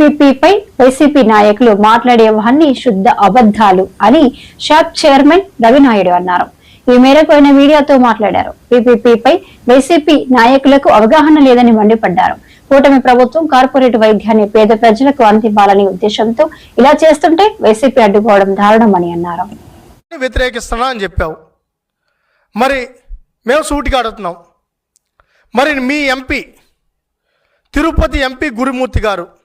పీపీపీపై YCP నాయకులు మాట్లాడేవన్నీ శుద్ధ అబద్ధాలు అని షాప్ చైర్మన్ రవినాయుడు అన్నారు. ఈ మేరకు ఆయన మీడియాతో మాట్లాడారు. పీపీపీపై వైసీపీ నాయకులకు అవగాహన లేదని మండిపడ్డారు. కూటమి ప్రభుత్వం కార్పొరేట్ వైద్యాన్ని పేద ప్రజలకు అందివ్వాలనే ఉద్దేశంతో ఇలా చేస్తుంటే వైసీపీ అడ్డుకోవడం దారుణమని అన్నారు. వ్యతిరేకిస్తున్నా అని చెప్పావు. మరి మేము సూటిగా అడుగుతున్నాం. మరి మీ ఎంపీ తిరుపతి ఎంపీ గురుమూర్తి గారు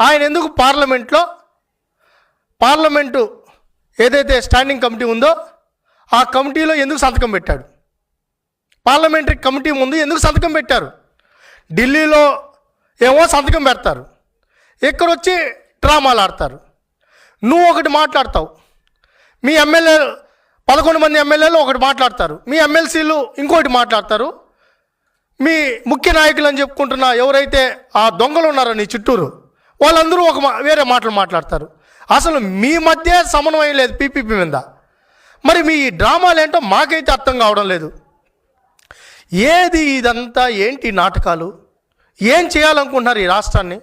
ఆయన ఎందుకు పార్లమెంట్లో పార్లమెంటు ఏదైతే స్టాండింగ్ కమిటీ ఉందో ఆ కమిటీలో ఎందుకు సంతకం పెట్టాడు? పార్లమెంటరీ కమిటీ ముందు ఎందుకు సంతకం పెట్టారు? ఢిల్లీలో ఏమో సంతకం పెడతారు. ఇక్కడ వచ్చి డ్రామాలు ఆడతారు? నువ్వు ఒకటి మాట్లాడతావు. మీ ఎమ్మెల్యే పదకొండు మంది ఎమ్మెల్యేలు ఒకటి మాట్లాడతారు. మీ ఎమ్మెల్సీలు ఇంకోటి మాట్లాడతారు. మీ ముఖ్య నాయకులు అని చెప్పుకుంటున్న ఎవరైతే ఆ దొంగలు ఉన్నారో నీ చుట్టూరు వాళ్ళందరూ ఒక మా- వేరే మాటలు మాట్లాడతారు. అసలు మీ మధ్య సమన్వయం లేదు పీపీపీ మీద. మరి మీ ఈ డ్రామాలు ఏంటో మాకైతే అర్థం కావడం లేదు. ఏది ఇదంతా? ఏంటి నాటకాలు? ఏం చేయాలనుకుంటున్నారు ఈ రాష్ట్రాన్ని?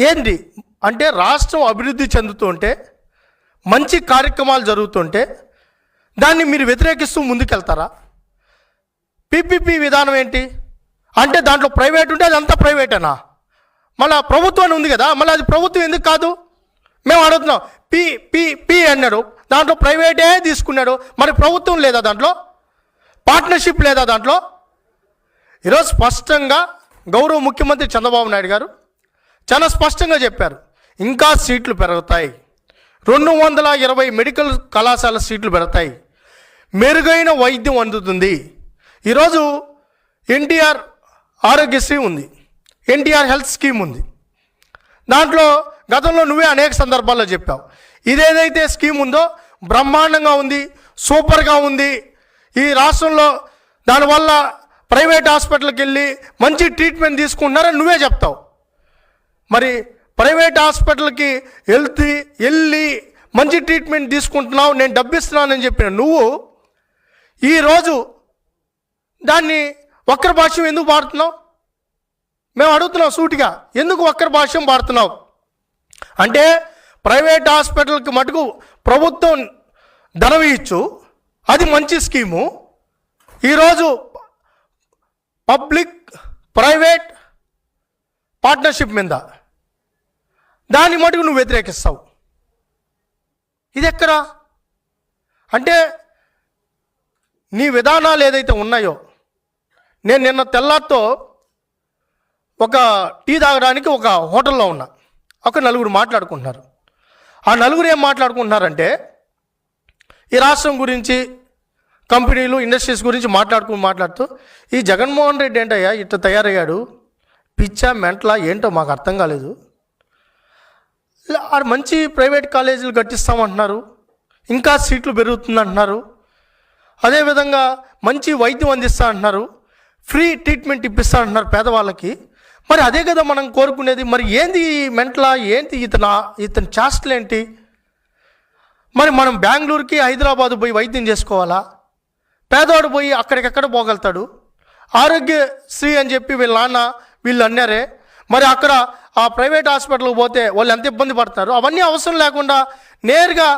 ఏంటి అంటే రాష్ట్రం అభివృద్ధి చెందుతుంటే మంచి కార్యక్రమాలు జరుగుతుంటే దాన్ని మీరు వ్యతిరేకిస్తూ ముందుకెళ్తారా? పీపీపీ విధానం ఏంటి? అంటే దాంట్లో ప్రైవేట్ ఉంటే అదంతా ప్రైవేటేనా? మళ్ళీ ప్రభుత్వం ఉంది కదా మళ్ళీ అది ప్రభుత్వం ఎందుకు కాదు? మేము అడుగుతున్నాం పి పి పి అన్నాడు. దాంట్లో ప్రైవేటే తీసుకున్నాడు. మరి ప్రభుత్వం లేదా దాంట్లో? పార్ట్నర్షిప్ లేదా దాంట్లో? ఈరోజు స్పష్టంగా గౌరవ ముఖ్యమంత్రి చంద్రబాబు నాయుడు గారు చాలా స్పష్టంగా చెప్పారు. ఇంకా సీట్లు పెరుగుతాయి. రెండు వందల ఇరవై మెడికల్ కళాశాల సీట్లు పెడతాయి మెరుగైన వైద్యం అందుతుంది. ఈరోజు ఎన్టీఆర్ ఆరోగ్యశ్రీ ఉంది. ఎన్టీఆర్ హెల్త్ స్కీమ్ ఉంది. దాంట్లో గతంలో నువ్వే అనేక సందర్భాల్లో చెప్పావు. ఇదేదైతే స్కీమ్ ఉందో బ్రహ్మాండంగా ఉంది సూపర్గా ఉంది. ఈ రాష్ట్రంలో దానివల్ల ప్రైవేట్ హాస్పిటల్కి వెళ్ళి మంచి ట్రీట్మెంట్ తీసుకుంటున్నారని నువ్వే చెప్తావు. మరి ప్రైవేట్ హాస్పిటల్కి వెళ్తే వెళ్ళి మంచి ట్రీట్మెంట్ తీసుకుంటున్నావు నేను డబ్బిస్తున్నానని చెప్పిన నువ్వు ఈరోజు దాన్ని వక్ర భాష్యం ఎందుకు వాడుతున్నావు? మేము అడుగుతున్నాం సూటిగా ఎందుకు ఒక్కరి భాష్యం వాడుతున్నావు? అంటే ప్రైవేట్ హాస్పిటల్కి మటుకు ప్రభుత్వం ధనం ఇచ్చు అది మంచి స్కీము. ఈరోజు పబ్లిక్ ప్రైవేట్ పార్ట్నర్షిప్ మీద దాన్ని మటుకు నువ్వు వ్యతిరేకిస్తావు. ఇది ఎక్కడా అంటే నీ విధానాలు ఏదైతే ఉన్నాయో నేను నిన్న తెల్లారితో ఒక టీ తాగడానికి ఒక హోటల్లో ఉన్నా ఒక నలుగురు మాట్లాడుకుంటున్నారు. ఆ నలుగురు ఏం మాట్లాడుకుంటున్నారంటే ఈ రాష్ట్రం గురించి కంపెనీలు ఇండస్ట్రీస్ గురించి మాట్లాడుకుని మాట్లాడుతూ ఈ జగన్మోహన్ రెడ్డి ఏంటయ్యా ఇట్లా తయారయ్యాడు? పిచ్చా మెంట్లా ఏంటో మాకు అర్థం కాలేదు. ఆడ మంచి ప్రైవేట్ కాలేజీలు కట్టిస్తామంటున్నారు. ఇంకా సీట్లు పెరుగుతుందంటున్నారు. అదేవిధంగా మంచి వైద్యం అందిస్తా అంటున్నారు ఫ్రీ ట్రీట్మెంట్ ఇప్పిస్తా అంటున్నారు పేదవాళ్ళకి. మరి అదే కదా మనం కోరుకునేది. మరి ఏంది మెంట్లా? ఏంటి ఇతను ఇతని చేష్టలు ఏంటి మరి మనం బెంగళూరుకి హైదరాబాద్ పోయి వైద్యం చేసుకోవాలా? పేదవాడు పోయి అక్కడికెక్కడ పోగలుగుతాడు? ఆరోగ్యశ్రీ అని చెప్పి వీళ్ళ నాన్న వీళ్ళు అన్నారే. మరి అక్కడ ఆ ప్రైవేట్ హాస్పిటల్కి పోతే వాళ్ళు ఎంత ఇబ్బంది పడతారు? అవన్నీ అవసరం లేకుండా నేరుగా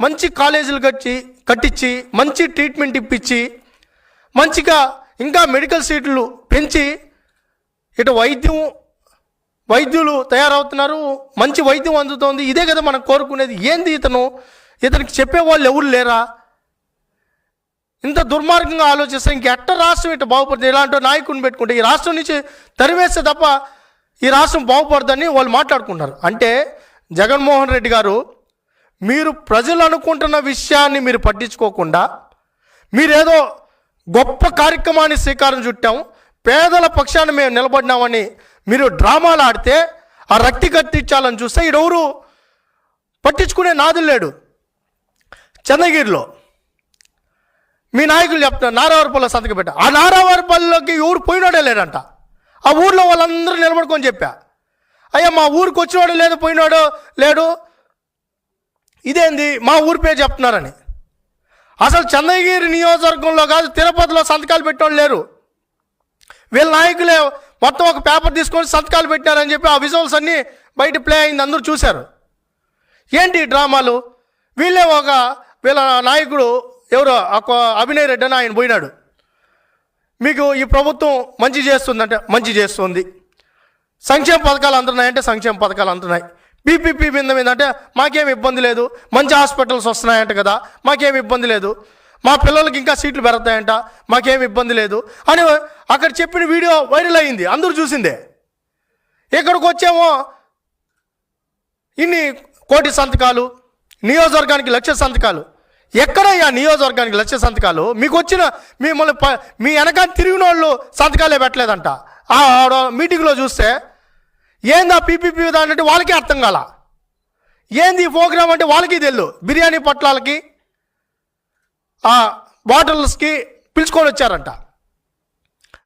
మంచి కాలేజీలు కట్టి కట్టించి మంచి ట్రీట్మెంట్ ఇప్పించి మంచిగా ఇంకా మెడికల్ సీట్లు పెంచి ఇటు వైద్యం వైద్యులు తయారవుతున్నారు మంచి వైద్యం అందుతోంది. ఇదే కదా మనం కోరుకునేది. ఏంది ఇతను? ఇతనికి చెప్పేవాళ్ళు ఎవరు లేరా? ఇంత దుర్మార్గంగా ఆలోచిస్తే ఇంకెట్ట రాష్ట్రం ఇటు బాగుపడుతుంది? ఇలాంటి నాయకుడిని పెట్టుకుంటే ఈ రాష్ట్రం నుంచి తరివేస్తే తప్ప ఈ రాష్ట్రం బాగుపడదని వాళ్ళు మాట్లాడుకుంటున్నారు. అంటే జగన్మోహన్ రెడ్డి గారు మీరు ప్రజలు అనుకుంటున్న విషయాన్ని మీరు పట్టించుకోకుండా మీరేదో గొప్ప కార్యక్రమాన్ని శ్రీకారం చుట్టాము పేదల పక్షాన్ని మేము నిలబడినామని మీరు డ్రామాలు ఆడితే ఆ రక్తి కట్టించాలని చూస్తే ఈడెవరు పట్టించుకునే నాదులు లేడు. చంద్రగిరిలో మీ నాయకులు చెప్తారు నారావారిపల్లిలో సంతకం పెట్టా. ఆ నారావారిపల్లిలోకి ఎవరు పోయినాడే లేడంట. ఆ ఊర్లో వాళ్ళందరూ నిలబడుకొని చెప్పా. అయ్యా మా ఊరికి వచ్చినాడు లేదు పోయినాడు లేడు. ఇదేంది? మా ఊరి పేరు చెప్తున్నారని. అసలు చంద్రగిరి నియోజకవర్గంలో కాదు తిరుపతిలో సంతకాలు పెట్టడం లేరు. వీళ్ళ నాయకులే మొత్తం ఒక పేపర్ తీసుకొని సంతకాలు పెట్టారని చెప్పి ఆ విజువల్స్ అన్నీ బయట ప్లే అయింది అందరూ చూశారు. ఏంటి డ్రామాలు? వీళ్ళే ఒక వీళ్ళ నాయకుడు ఎవరో? ఒక అభినయ్ రెడ్డి అని ఆయన పోయినాడు. మీకు ఈ ప్రభుత్వం మంచి చేస్తుందంటే మంచి చేస్తుంది. సంక్షేమ పథకాలు అందుతున్నాయంటే సంక్షేమ పథకాలు అందుతున్నాయి బీపీపీ మీద మీద అంటే మాకేం ఇబ్బంది లేదు. మంచి హాస్పిటల్స్ వస్తున్నాయంట కదా మాకేం ఇబ్బంది లేదు. మా పిల్లలకి ఇంకా సీట్లు పెరుగుతాయంట మాకేం ఇబ్బంది లేదు అని అక్కడ చెప్పిన వీడియో వైరల్ అయింది అందరూ చూసిందే. ఇక్కడికి వచ్చేమో ఇన్ని కోటి సంతకాలు నియోజకవర్గానికి లక్ష సంతకాలు. ఎక్కడయ్యా నియోజకవర్గానికి లక్ష సంతకాలు? మీకు వచ్చిన మిమ్మల్ని ప మీ వెనక తిరిగిన వాళ్ళు సంతకాలే పెట్టలేదంట. ఆ మీటింగ్లో చూస్తే ఏందా పీపీపీ విధానం అంటే అర్థం కాల. ఏంది ఈ ప్రోగ్రామ్ అంటే వాళ్ళకి తెలియదు బిర్యానీ పొట్లాలకి బాటిల్స్కి పిలుచుకొని వచ్చారంట.